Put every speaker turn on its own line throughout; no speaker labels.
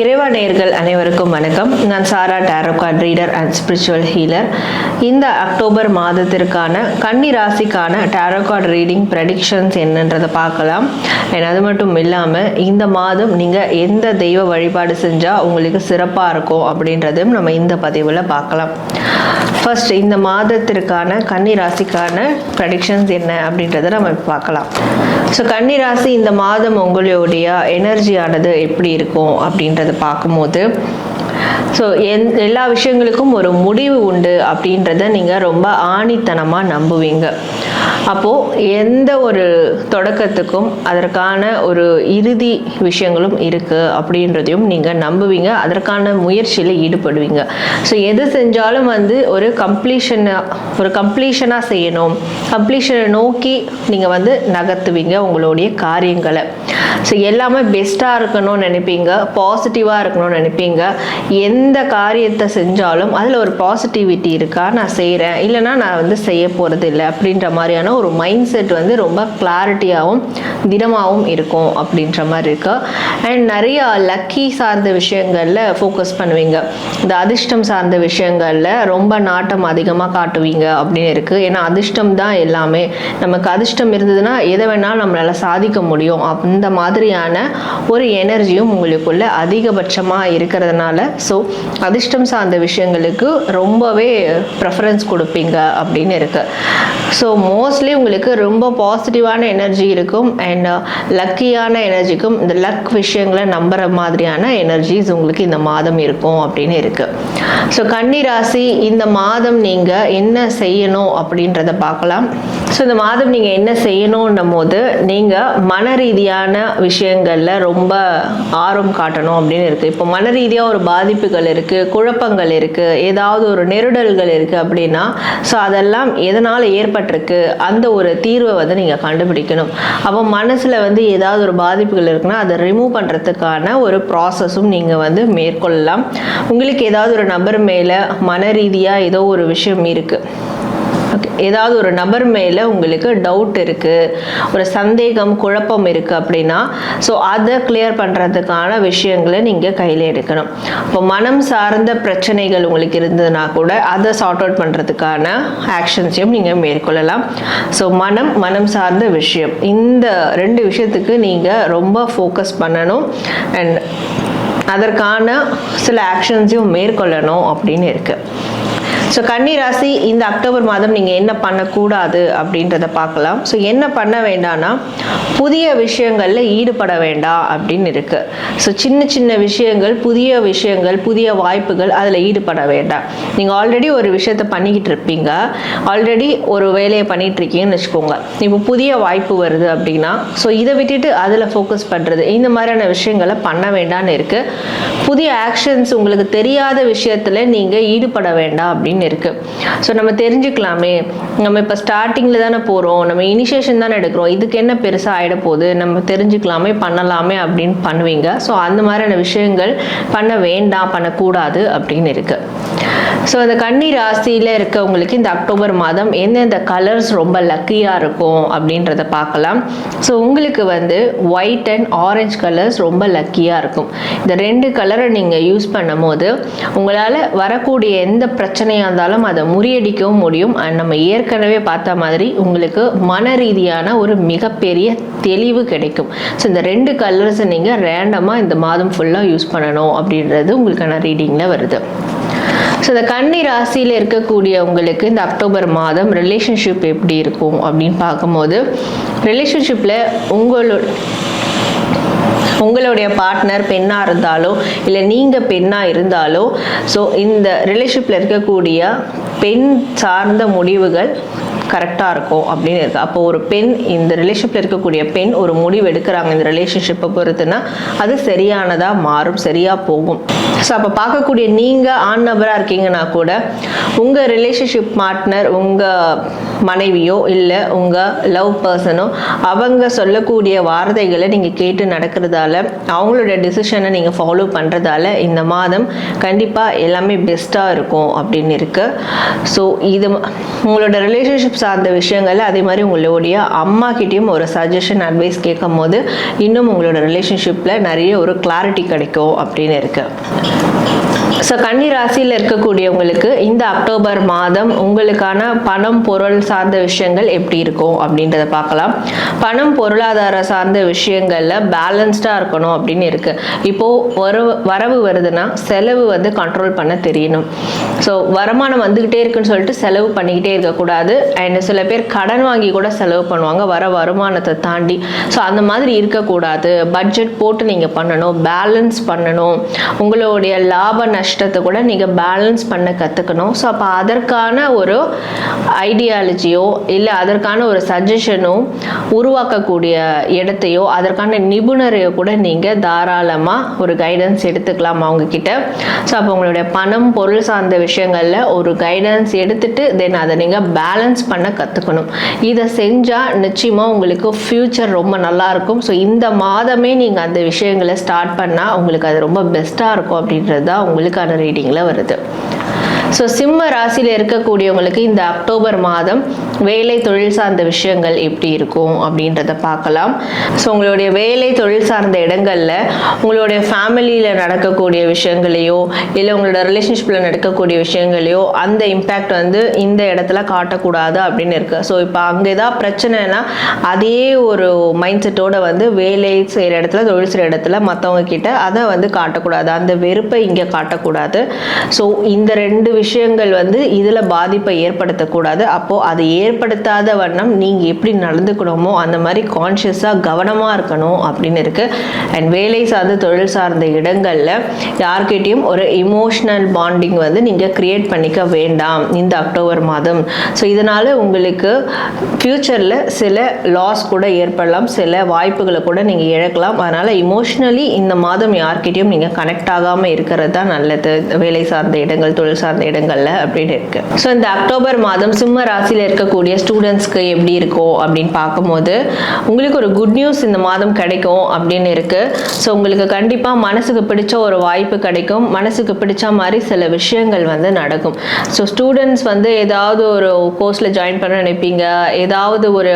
இறைவா நேயர்கள் அனைவருக்கும் வணக்கம். நான் Sara tarot card reader and spiritual healer இந்த அக்டோபர் மாதத்திற்கான கன்னி ராசிக்கான டேரோகார்ட் ரீடிங் ப்ரெடிக்ஷன்ஸ் என்னன்றதை பார்க்கலாம். And அது மட்டும் இல்லாமல் இந்த மாதம் நீங்கள் எந்த தெய்வ வழிபாடு செஞ்சால் உங்களுக்கு சிறப்பாக இருக்கும் அப்படின்றதையும் நம்ம இந்த பதிவில் பார்க்கலாம். ஃபர்ஸ்ட் இந்த மாதத்திற்கான கன்னி ராசிக்கான ப்ரெடிக்ஷன்ஸ் என்ன அப்படின்றத நம்ம பார்க்கலாம். ஸோ கன்னி ராசி இந்த மாதம் உங்களுடைய எனர்ஜியானது எப்படி இருக்கும் அப்படின்றது பார்க்கும்போது. ஸோ எந் எல்லா விஷயங்களுக்கும் ஒரு முடிவு உண்டு அப்படின்றத நீங்கள் ரொம்ப ஆணித்தனமாக நம்புவீங்க. அப்போது எந்த ஒரு தொடக்கத்துக்கும் அதற்கான ஒரு இறுதி விஷயங்களும் இருக்குது அப்படின்றதையும் நீங்கள் நம்புவீங்க. அதற்கான முயற்சியில் ஈடுபடுவீங்க. ஸோ எது செஞ்சாலும் வந்து ஒரு கம்ப்ளீஷனாக ஒரு கம்ப்ளீஷனாக செய்யணும். கம்ப்ளீஷனை நோக்கி நீங்கள் வந்து நகர்த்துவீங்க உங்களுடைய காரியங்களை. ஸோ எல்லாமே பெஸ்ட்டாக இருக்கணும்னு நினைப்பீங்க பாசிட்டிவாக இருக்கணும்னு நினைப்பீங்க. எந்த காரியத்தை செஞ்சாலும் அதில் ஒரு பாசிட்டிவிட்டி இருக்கா? நான் செய்கிறேன் இல்லைன்னா நான் வந்து செய்ய போகிறது இல்லை அப்படின்ற மாதிரி மாதிரியான ஒரு மைண்ட் செட் வந்து ரொம்ப கிளாரிட்டியாகவும் திடமாகவும் இருக்கும் அப்படின்ற மாதிரி இருக்கு. அண்ட் நிறைய லக்கி சார்ந்த விஷயங்களில் ஃபோக்கஸ் பண்ணுவீங்க. இந்த அதிர்ஷ்டம் சார்ந்த விஷயங்களில் ரொம்ப நாட்டம் அதிகமாக காட்டுவீங்க அப்படின்னு இருக்குது ஏன்னா அதிர்ஷ்டம் தான் எல்லாமே. நமக்கு அதிர்ஷ்டம் இருந்ததுன்னா எதை வேணாலும் நம்மளால் சாதிக்க முடியும். அந்த மாதிரியான ஒரு எனர்ஜியும் உங்களுக்குள்ள அதிகபட்சமாக இருக்கிறதுனால ஸோ அதிர்ஷ்டம் சார்ந்த விஷயங்களுக்கு ரொம்பவே ப்ரெஃபரன்ஸ் கொடுப்பீங்க அப்படின்னு இருக்கு. ஸோ மோஸ்ட்லி உங்களுக்கு ரொம்ப பாசிட்டிவான எனர்ஜி இருக்கும் அண்ட் லக்கியான எனர்ஜிக்கும் இந்த லக் விஷயங்களை நம்புற மாதிரியான எனர்ஜிஸ் உங்களுக்கு இந்த மாதம் இருக்கும் அப்படின்னு இருக்கு. ஸோ கன்னி ராசி இந்த மாதம் நீங்கள் என்ன செய்யணும் அப்படின்றத பார்க்கலாம். ஸோ இந்த மாதம் நீங்கள் என்ன செய்யணுன்னும் போது நீங்கள் மன ரீதியான விஷயங்களில் ரொம்ப ஆர்வம் காட்டணும் அப்படின்னு இருக்குது இப்போ மன ரீதியாக ஒரு பாதிப்புகள் இருக்குது குழப்பங்கள் இருக்குது ஏதாவது ஒரு நெருடல்கள் இருக்குது அப்படின்னா ஸோ அதெல்லாம் எதனால் ஏற்பட்டிருக்கு அந்த ஒரு தீர்வை வந்து நீங்கள் கண்டுபிடிக்கணும். அப்போ மனசில் வந்து ஏதாவது ஒரு பாதிப்புகள் இருக்குன்னா அதை ரிமூவ் பண்ணுறதுக்கான ஒரு ப்ராசஸும் நீங்கள் வந்து மேற்கொள்ளலாம். உங்களுக்கு ஏதாவது ஒரு நபர் மேலே மன ரீதியாக ஏதோ ஒரு விஷயம் இருக்குது ஓகே ஏதாவது ஒரு நபர் மேலே உங்களுக்கு டவுட் இருக்குது ஒரு சந்தேகம் குழப்பம் இருக்குது அப்படின்னா ஸோ அதை கிளியர் பண்ணுறதுக்கான விஷயங்களை நீங்கள் கையில் எடுக்கணும். இப்போ மனம் சார்ந்த பிரச்சனைகள் உங்களுக்கு இருந்ததுன்னா கூட அதை சார்ட் அவுட் பண்ணுறதுக்கான ஆக்ஷன்ஸையும் நீங்கள் மேற்கொள்ளலாம். ஸோ மனம் மனம் சார்ந்த விஷயம். இந்த ரெண்டு விஷயத்துக்கு நீங்கள் ரொம்ப ஃபோக்கஸ் பண்ணணும். அண்ட் அதற்கான சில ஆக்ஷன்ஸையும் மேற்கொள்ளணும் அப்படின்னு இருக்குது ஸோ கன்னி ராசி இந்த அக்டோபர் மாதம் நீங்கள் என்ன பண்ணக்கூடாது அப்படின்றத பார்க்கலாம். ஸோ என்ன பண்ண வேண்டாம்னா புதிய விஷயங்களில் ஈடுபட வேண்டாம் அப்படின்னு இருக்குது ஸோ சின்ன சின்ன விஷயங்கள் புதிய விஷயங்கள் புதிய வாய்ப்புகள் அதில் ஈடுபட வேண்டாம். நீங்கள் ஆல்ரெடி ஒரு விஷயத்த பண்ணிக்கிட்டு இருப்பீங்க. ஆல்ரெடி ஒரு வேலையை பண்ணிகிட்டு இருக்கீங்கன்னு வச்சுக்கோங்க. இப்போ புதிய வாய்ப்பு வருது அப்படின்னா ஸோ இதை விட்டுட்டு அதில் ஃபோக்கஸ் பண்ணுறது இந்த மாதிரியான விஷயங்களை பண்ண வேண்டாம்னு இருக்குது புதிய ஆக்ஷன்ஸ் உங்களுக்கு தெரியாத விஷயத்தில் நீங்கள் ஈடுபட வேண்டாம் அப்படின்னு இருக்கு. ஸோ நம்ம தெரிஞ்சுக்கலாமே. நம்ம இப்போ ஸ்டார்டிங்கில் தானே போகிறோம் நம்ம இனிஷியேஷன் தானே எடுக்கிறோம். இதுக்கு என்ன பெருசாக ஆகிட போகுது? நம்ம தெரிஞ்சுக்கலாமே பண்ணலாமே அப்படின்னு பண்ணுவீங்க. ஸோ அந்த மாதிரியான விஷயங்கள் பண்ண வேண்டாம் பண்ணக்கூடாது அப்படின்னு இருக்கு. ஸோ அந்த கன்னி ராசியில் இருக்கவங்களுக்கு இந்த அக்டோபர் மாதம் எந்தெந்த கலர்ஸ் ரொம்ப லக்கியாக இருக்கும் அப்படின்றத பார்க்கலாம். ஸோ உங்களுக்கு வந்து ஒயிட் அண்ட் ஆரஞ்சு கலர்ஸ் ரொம்ப லக்கியாக இருக்கும். இந்த ரெண்டு கலரை நீங்கள் யூஸ் பண்ணும் போது உங்களால் வரக்கூடிய எந்த பிரச்சனையாக இருந்தாலும் அதை முறியடிக்கவும் முடியும். அண்ட் நம்ம ஏற்கனவே பார்த்த மாதிரி உங்களுக்கு மன ரீதியான ஒரு மிகப்பெரிய தெளிவு கிடைக்கும். ஸோ இந்த ரெண்டு கலர்ஸை நீங்கள் ரேண்டமாக இந்த மாதம் ஃபுல்லாக யூஸ் பண்ணணும் அப்படின்றது உங்களுக்கான ரீடிங்கில் வருது. ஸோ இந்த கன்னி ராசியில் இருக்கக்கூடிய உங்களுக்கு இந்த அக்டோபர் மாதம் ரிலேஷன்ஷிப் எப்படி இருக்கும் அப்படின்னு பார்க்கும்போது ரிலேஷன்ஷிப்பில் உங்களோட உங்களுடைய பார்ட்னர் பெண்ணாக இருந்தாலோ இல்லை நீங்கள் பெண்ணாக இருந்தாலோ ஸோ இந்த ரிலேஷன்ஷிப்பில் இருக்கக்கூடிய பெண் சார்ந்த முடிவுகள் கரெக்டாக இருக்கும் அப்படின்னு இருக்கு. அப்போ ஒரு பெண் இந்த ரிலேஷன்ஷிப்பில் இருக்கக்கூடிய பெண் ஒரு முடிவு எடுக்கிறாங்க இந்த ரிலேஷன்ஷிப்பை பொறுத்துனா அது சரியானதாக மாறும் சரியாக போகும். ஸோ அப்போ பார்க்கக்கூடிய நீங்கள் ஆண் நபராக இருக்கீங்கன்னா கூட உங்கள் ரிலேஷன்ஷிப் பார்ட்னர் உங்கள் மனைவியோ இல்லை உங்கள் லவ் பர்சனோ அவங்க சொல்லக்கூடிய வார்த்தைகளை நீங்கள் கேட்டு நடக்கிறதால அவங்களோட டிசிஷனை நீங்கள் ஃபாலோ பண்ணுறதால இந்த மாதம் கண்டிப்பாக எல்லாமே பெஸ்ட்டாக இருக்கும் அப்படின்னு இருக்கு. ஸோ இது உங்களோட ரிலேஷன்ஷிப் ரிலேஷன்ஷிப் சார்ந்த விஷயங்கள் அதே மாதிரி உங்களுடைய அம்மா கிட்டேயும் ஒரு சஜஷன் அட்வைஸ் கேட்கும் போது இன்னும் உங்களோட ரிலேஷன்ஷிப்பில் நிறைய ஒரு கிளாரிட்டி கிடைக்கும் அப்படின்னு இருக்குது ஸோ கன்னி ராசியில் இருக்கக்கூடியவங்களுக்கு இந்த அக்டோபர் மாதம் உங்களுக்கான பணம் பொருள் சார்ந்த விஷயங்கள் எப்படி இருக்கும் அப்படின்றத பார்க்கலாம். பணம் பொருளாதார சார்ந்த விஷயங்களில் பேலன்ஸ்டாக இருக்கணும் அப்படின்னு இருக்குது இப்போது வரவு வரவு வருதுன்னா செலவு வந்து கண்ட்ரோல் பண்ண தெரியணும். ஸோ வருமானம் வந்துக்கிட்டே இருக்குன்னு சொல்லிட்டு செலவு பண்ணிக்கிட்டே இருக்கக்கூடாது. அண்ட் சில பேர் கடன் வாங்கி கூட செலவு பண்ணுவாங்க. வர வருமானத்தை தாண்டி. ஸோ அந்த மாதிரி இருக்கக்கூடாது. பட்ஜெட் போட்டு நீங்கள் பண்ணணும். பேலன்ஸ் பண்ணணும். உங்களுடைய லாப கஷ்டத்தை கூட நீங்கள் பேலன்ஸ் பண்ண கற்றுக்கணும் ஸோ அப்போ அதற்கான ஒரு ஐடியாலஜியோ இல்லை அதற்கான ஒரு சஜஷனோ உருவாக்கக்கூடிய இடத்தையோ அதற்கான நிபுணரையோ கூட நீங்கள் தாராளமாக ஒரு கைடன்ஸ் எடுத்துக்கலாம் அவங்கக்கிட்ட ஸோ அப்போ உங்களுடைய பணம் பொருள் சார்ந்த விஷயங்களில் ஒரு கைடன்ஸ் எடுத்துட்டு தென் அதை நீங்கள் பேலன்ஸ் பண்ண கற்றுக்கணும் இதை செஞ்சால் நிச்சயமாக உங்களுக்கு ஃப்யூச்சர் ரொம்ப நல்லாயிருக்கும் ஸோ இந்த மாதமே நீங்கள் அந்த விஷயங்களை ஸ்டார்ட் பண்ணால் உங்களுக்கு அது ரொம்ப பெஸ்ட்டாக இருக்கும் அப்படின்றது தான் ரீடிங்கில் வருது. ஸோ சிம்ம ராசியில் இருக்கக்கூடியவங்களுக்கு இந்த அக்டோபர் மாதம் வேலை தொழில் சார்ந்த விஷயங்கள் எப்படி இருக்கும் அப்படின்றத பார்க்கலாம். ஸோ உங்களுடைய வேலை தொழில் சார்ந்த இடங்களில் உங்களுடைய ஃபேமிலியில் நடக்கக்கூடிய விஷயங்களையோ இல்லை உங்களோட ரிலேஷன்ஷிப்பில் நடக்கக்கூடிய விஷயங்களையோ அந்த இம்பேக்ட் வந்து இந்த இடத்துல காட்டக்கூடாது அப்படின்னு இருக்கு. ஸோ இப்போ அங்கே ஏதாவது பிரச்சனைனா அதே ஒரு மைண்ட் செட்டோட வந்து வேலை செய்கிற இடத்துல தொழில் செய்கிற இடத்துல மற்றவங்க கிட்ட அதை வந்து காட்டக்கூடாது. அந்த வெறுப்பை இங்கே காட்டக்கூடாது. ஸோ இந்த ரெண்டு விஷயங்கள் வந்து இதில் பாதிப்பை ஏற்படுத்தக்கூடாது. அப்போது அது ஏற்படுத்தாத வண்ணம் நீங்கள் எப்படி நடந்துக்கணுமோ அந்த மாதிரி கான்ஷியஸாக கவனமாக இருக்கணும் அப்படின்னு இருக்குது அண்ட் வேலை சார்ந்த தொழில் சார்ந்த இடங்களில் யார்கிட்டயும் ஒரு இமோஷ்னல் பாண்டிங் வந்து நீங்கள் க்ரியேட் பண்ணிக்க வேண்டாம் இந்த அக்டோபர் மாதம். ஸோ இதனால் உங்களுக்கு ஃப்யூச்சரில் சில லாஸ் கூட ஏற்படலாம் சில வாய்ப்புகளை கூட நீங்கள் இழக்கலாம். அதனால் இமோஷ்னலி இந்த மாதம் யார்கிட்டயும் நீங்கள் கனெக்ட் ஆகாமல் இருக்கிறது தான் நல்லது. வேலை சார்ந்த இடங்கள் தொழில் சார்ந்த இடங்கள்ல அப்படின்னு இருக்கு. ஸோ இந்த அக்டோபர் மாதம் சிம்ம ராசியில் இருக்கக்கூடிய ஸ்டூடெண்ட்ஸ்க்கு எப்படி இருக்கும் அப்படின்னு பார்க்கும்போது உங்களுக்கு ஒரு குட் நியூஸ் இந்த மாதம் கிடைக்கும் அப்படின்னு இருக்கு. ஸோ உங்களுக்கு கண்டிப்பாக மனசுக்கு பிடிச்ச ஒரு வாய்ப்பு கிடைக்கும். மனசுக்கு பிடிச்ச மாதிரி சில விஷயங்கள் வந்து நடக்கும். ஸோ ஸ்டூடெண்ட்ஸ் வந்து ஏதாவது ஒரு கோர்ஸில் ஜாயின் பண்ண நினைப்பீங்க. ஏதாவது ஒரு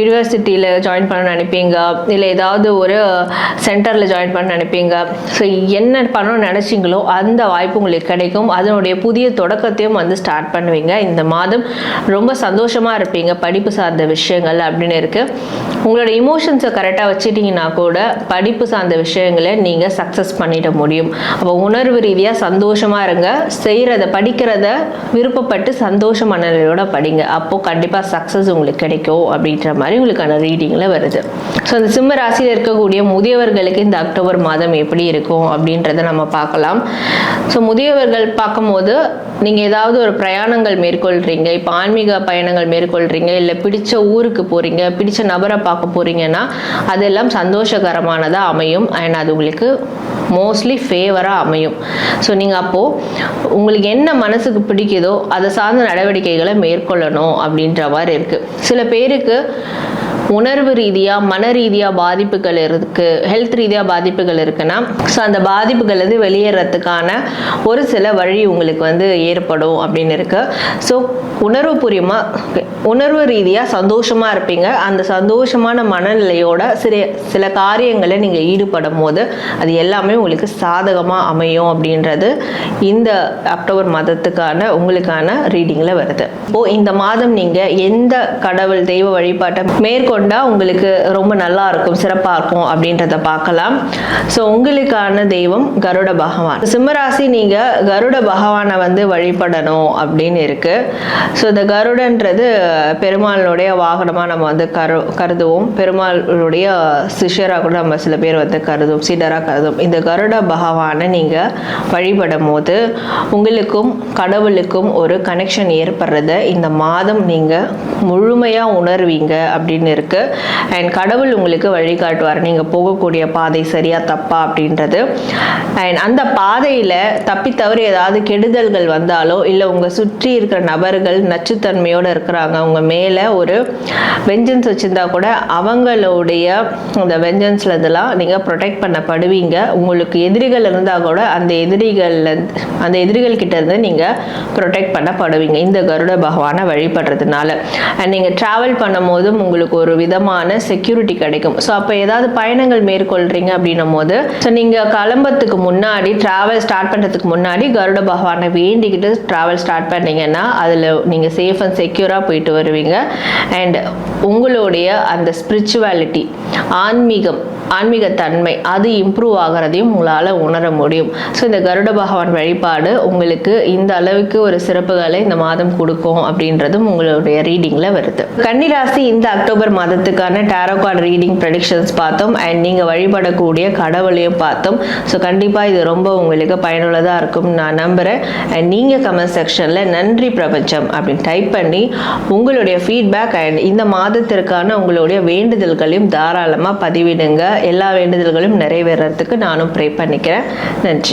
யூனிவர்சிட்டியில் ஜாயின் பண்ண நினைப்பீங்க. இல்லை ஏதாவது ஒரு சென்டரில் ஜாயின் பண்ண நினைப்பீங்க. ஸோ என்ன பண்ணணும்னு நினச்சிங்களோ அந்த வாய்ப்பு உங்களுக்கு கிடைக்கும். அதனுடைய புதிய தொடக்கத்தையும் வந்து ஸ்டார்ட் பண்ணுவீங்க. இந்த மாதம் ரொம்ப சந்தோஷமாக இருப்பீங்க. படிப்பு சார்ந்த விஷயங்கள் அப்படின்னு இருக்குது உங்களோட இமோஷன்ஸை கரெக்டாக வச்சுட்டிங்கன்னா கூட படிப்பு சார்ந்த விஷயங்களை நீங்கள் சக்ஸஸ் பண்ணிட முடியும். அப்போ உணர்வு ரீதியாக சந்தோஷமாக இருங்க. செய்கிறத படிக்கிறத விருப்பப்பட்டு சந்தோஷ மனநிலையோட படிங்க. அப்போது கண்டிப்பாக சக்ஸஸ் உங்களுக்கு கிடைக்கும் அப்படின்ற மாதிரி உங்களுக்கான ரீடிங்கில் வருது. ஸோ அந்த சிம்ம ராசியில் இருக்கக்கூடிய முதியவர்களுக்கு இந்த அக்டோபர் மாதம் எப்படி இருக்கும் அப்படின்றத நம்ம பார்க்கலாம். ஸோ முதியவர்கள் பார்க்கும்போது நீங்கள் ஏதாவது ஒரு பிரயாணங்கள் மேற்கொள்கிறீங்க இப்போ ஆன்மீக பயணங்கள் மேற்கொள்கிறீங்க இல்லை பிடிச்ச ஊருக்கு போகிறீங்க பிடிச்ச நபரை பார்க்க போகிறீங்கன்னா அதெல்லாம் சந்தோஷகரமானதாக அமையும். அண்ட் அது உங்களுக்கு மோஸ்ட்லி ஃபேவராக அமையும். ஸோ நீங்கள் அப்போது உங்களுக்கு என்ன மனசுக்கு பிடிக்குதோ அதை சார்ந்த நடவடிக்கைகளை மேற்கொள்ளணும் அப்படின்ற மாதிரி இருக்குது சில பேருக்கு உணர்வு ரீதியாக மன ரீதியாக பாதிப்புகள் இருக்குது ஹெல்த் ரீதியாக பாதிப்புகள் இருக்குன்னா ஸோ அந்த பாதிப்புகள் வந்து வெளியேறதுக்கான ஒரு சில வழி உங்களுக்கு வந்து ஏற்படும் அப்படின்னு இருக்கு. ஸோ உணர்வுபூர்வமாக உணர்வு ரீதியாக சந்தோஷமாக இருப்பீங்க. அந்த சந்தோஷமான மனநிலையோட சில சில காரியங்களை நீங்கள் ஈடுபடும் போது அது எல்லாமே உங்களுக்கு சாதகமாக அமையும் அப்படின்றது இந்த அக்டோபர் மாதத்துக்கான உங்களுக்கான ரீடிங்கில் வருது. இப்போது இந்த மாதம் நீங்கள் எந்த கடவுள் தெய்வ வழிபாட்டை கொண்டா உங்களுக்கு ரொம்ப நல்லா இருக்கும் சிறப்பாக இருக்கும் அப்படின்றத பார்க்கலாம். ஸோ உங்களுக்கான தெய்வம் கருட பகவான். சிம்மராசி நீங்கள் கருட பகவானை வந்து வழிபடணும் அப்படின்னு இருக்கு. ஸோ இந்த கருடன்றது பெருமாளுடைய வாகனமாக நம்ம வந்து கரு கருதுவோம். பெருமாளுடைய சிஷ்யராக கூட நம்ம சில பேர் வந்து கருதுவோம் சீடராக கருதுவோம். இந்த கருட பகவானை நீங்கள் வழிபடும் போது உங்களுக்கும் கடவுளுக்கும் ஒரு கனெக்ஷன் ஏற்படுறத. இந்த மாதம் நீங்கள் முழுமையாக உணர்வீங்க அப்படின்னு இருக்கு. இருக்குது அண்ட் கடவுள் உங்களுக்கு வழிகாட்டுவார். நீங்கள் போகக்கூடிய பாதை சரியா தப்பா அப்படின்றது. அண்ட் அந்த பாதையில் தப்பி தவறி ஏதாவது கெடுதல்கள் வந்தாலோ இல்லை உங்கள் சுற்றி இருக்கிற நபர்கள் நச்சுத்தன்மையோடு இருக்கிறாங்க உங்க மேலே ஒரு வெஞ்சன்ஸ் வச்சுருந்தா கூட அவங்களுடைய அந்த வெஞ்சன்ஸ்ல இதெல்லாம் நீங்கள் ப்ரொடெக்ட் பண்ணப்படுவீங்க. உங்களுக்கு எதிரிகள் இருந்தால் கூட அந்த எதிரிகள் அந்த எதிரிகள் கிட்ட இருந்து நீங்கள் ப்ரொடெக்ட் பண்ணப்படுவீங்க. இந்த கருட பகவானை வழிபடுறதுனால. அண்ட் நீங்கள் ட்ராவல் பண்ணும்போதும் உங்களுக்கு ஒரு விதமான செக்யூரிட்டி கிடைக்கும். ஸோ அப்போ ஏதாவது பயணங்கள் மேற்கொள்கிறீங்க அப்படின்னும் போது ஸோ நீங்கள் கிளம்புறதுக்கு முன்னாடி ட்ராவல் ஸ்டார்ட் பண்ணுறதுக்கு முன்னாடி கருட பகவானை வேண்டிக்கிட்டு ட்ராவல் ஸ்டார்ட் பண்ணீங்கன்னா அதில் நீங்கள் சேஃப் அண்ட் செக்யூராக போயிட்டு வருவீங்க. அண்ட் உங்களுடைய அந்த ஸ்பிரிச்சுவாலிட்டி ஆன்மீகம் ஆன்மீகத்தன்மை அது இம்ப்ரூவ் ஆகிறதையும் உங்களால் உணர முடியும். ஸோ இந்த கருட பகவான் வழிபாடு உங்களுக்கு இந்த அளவுக்கு ஒரு சிறப்புகளை இந்த மாதம் கொடுக்கும் அப்படின்றதும் உங்களுடைய ரீடிங்கில் வருது. கன்னிராசி இந்த அக்டோபர் மாதத்துக்கான டேரோ கார்டு ரீடிங் ப்ரெடிக்ஷன்ஸ் பார்த்தோம். அண்ட் நீங்கள் வழிபடக்கூடிய கடவுளையும் பார்த்தோம். ஸோ கண்டிப்பாக இது ரொம்ப உங்களுக்கு பயனுள்ளதாக இருக்கும் நான் நம்புகிறேன் அண்ட் நீங்கள் கமெண்ட் செக்ஷனில் நன்றி பிரபஞ்சம் அப்படின்னு டைப் பண்ணி உங்களுடைய ஃபீட்பேக் அண்ட் இந்த மாதத்திற்கான உங்களுடைய வேண்டுதல்களையும் தாராளமாக பதிவிடுங்க. எல்லா வேண்டுதல்களும் நிறைவேறதுக்கு நானும் ப்ரே பண்ணிக்கிறேன். நன்றி.